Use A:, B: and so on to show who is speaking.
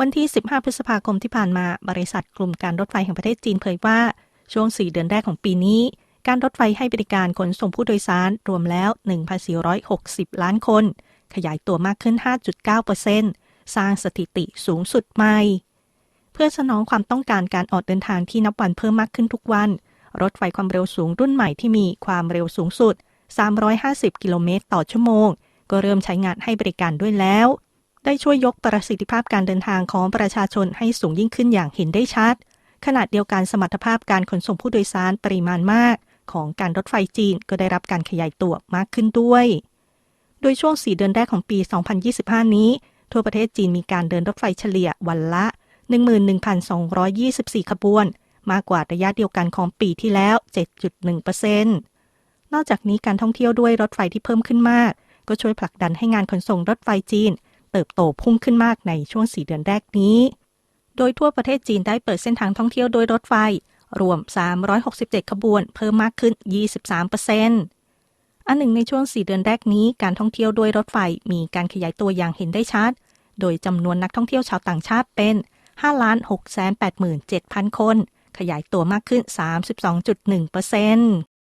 A: วันที่ 15 พฤษภาคมที่ผ่านมาบริษัทกลุ่มการรถไฟแห่งประเทศจีนเผยว่า ช่วง 4 เดือนแรกของปีนี้ การรถไฟให้บริการขนส่งผู้โดยสารรวมแล้ว 1,460 ล้านคน ขยายตัวมากขึ้น 5.9%สร้างสถิติสูงสุดใหม่ เพื่อสนองความต้องการการออกเดินทางที่นับวันเพิ่มมากขึ้นทุกวัน รถไฟความเร็วสูงรุ่นใหม่ที่มีความเร็วสูงสุด 350 กิโลเมตรต่อชั่วโมง ก็เริ่มใช้งานให้บริการด้วยแล้ว ได้ช่วยยกประสิทธิภาพการเดินทางของประชาชนให้สูงยิ่งขึ้นอย่างเห็นได้ชัด ขณะเดียวกันสมรรถภาพการขนส่งผู้โดยสารปริมาณมาก ของการรถไฟจีนก็ได้รับการขยายตัวมากขึ้นด้วย โดยช่วง 4 เดือนแรกของปี 2025 นี้ ทั่วประเทศจีนมีการเดินรถไฟเฉลี่ยวันละ 11,224 ขบวน มากกว่าระยะเดียวกันของปีที่แล้ว 7.1%นอกจากนี้การท่องเที่ยวด้วยรถไฟที่เพิ่มขึ้นมาก ก็ช่วยผลักดันให้งานขนส่งรถไฟจีน เติบโตพุ่งขึ้นมากในช่วง 4 เดือนแรกนี้ โดยทั่วประเทศจีนได้เปิดเส้นทางท่องเที่ยวโดยรถไฟ รวม 367 ขบวน เพิ่มมากขึ้น 23%อันหนึ่งในช่วง 4 เดือนแรกนี้การท่องเที่ยวด้วยรถไฟมีการขยายตัวอย่างเห็นได้ชัด โดยจำนวนนักท่องเที่ยวชาวต่างชาติเป็น5 6 8 7 0 0 0 คน ขยายตัวมากขึ้น 32.1%